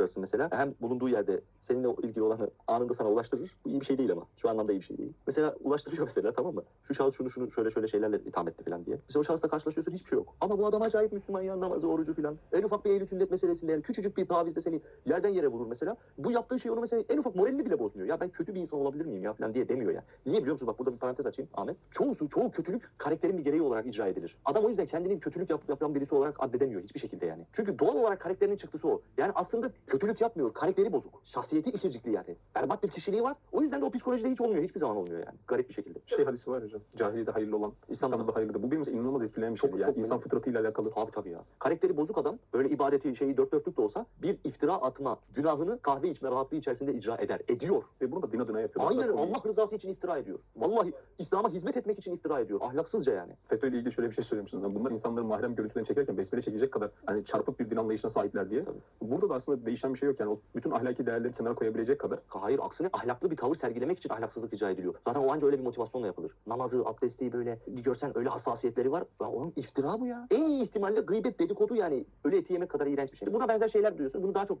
kurarsın mesela. Hem bulunduğu yerde seninle ilgili olanı anında sana ulaştırır. Bu iyi bir şey değil ama. Şu anlamda iyi bir şey değil. Mesela ulaştırıyor mesela tamam mı? Şu şahıs şunu şunu şöyle şöyle şeylerle itham etti falan diye. Mesela o şahısla karşılaşıyorsun hiçbir şey yok. Ama bu adam acayip Müslüman ya namazı, orucu falan. En ufak bir ehl sünnet meselesinde yani küçücük bir tavizde seni yerden yere vurur mesela. Bu yaptığı şey onu mesela en ufak moralini bile bozmuyor. Ya ben kötü bir insan olabilir miyim ya falan diye demiyor ya. Niye biliyor musun? Bak burada bir parantez açayım Ahmet. Çoğusu, çoğu kötülük karakterin bir gereği olarak icra edilir. Adam o yüzden kendini kötülük yap, yapan birisi olarak addedemiyor hiçbir şekilde yani. Çünkü doğal olarak karakterinin çıktısı o. Yani aslında kötülük yapmıyor. Karakteri bozuk. Şahsiyeti ikircikli yani. Berbat bir kişiliği var. O yüzden de o psikolojide hiç olmuyor. Hiçbir zaman olmuyor yani. Garip bir şekilde. Şey hadisi var hocam. Cahiliyede hayırlı olan, İslam'da hayırlıdır. Bu benim inanılmaz etkileyen bir Çok- şeydi. Yani çok- insan fıtratıyla alakalı. Tabii tabii ya. Karakteri bozuk adam böyle ibadeti şeyi dört dörtlük de olsa bir iftira atma günahını kahve içme rahatlığı içerisinde icra eder. Ediyor. Ve bunu da din adına yapıyor. Aynen konuyu- Allah rızası için iftira ediyor. Vallahi İslam'a hizmet etmek için iftira ediyor. Ahlaksızca yani. FETÖ ile ilgili şöyle bir şey söylemişsiniz. Yani Bunlar insanların mahrem görüntülerini çekerken besmele çekecek kadar hani çarpık bir din anlayışına sahipler diye. Tabii. Burada da aslında değişen bir şey yok yani. O bütün ahlaki değerleri kenara koyabilecek kadar. Hayır aksine ahlaklı bir tavır sergilemek için ahlaksızlık icra ediliyor. Zaten o anca öyle bir motivasyonla yapılır. Namazı, abdesti böyle bir görsen öyle hassasiyetleri var. Ya onun iftira bu ya. En iyi ihtimalle gıybet dedikodu yani. Öyle eti yemek kadar iğrenç bir şey. Buna benzer şeyler duyuyorsun. Bunu daha çok duyacaksın.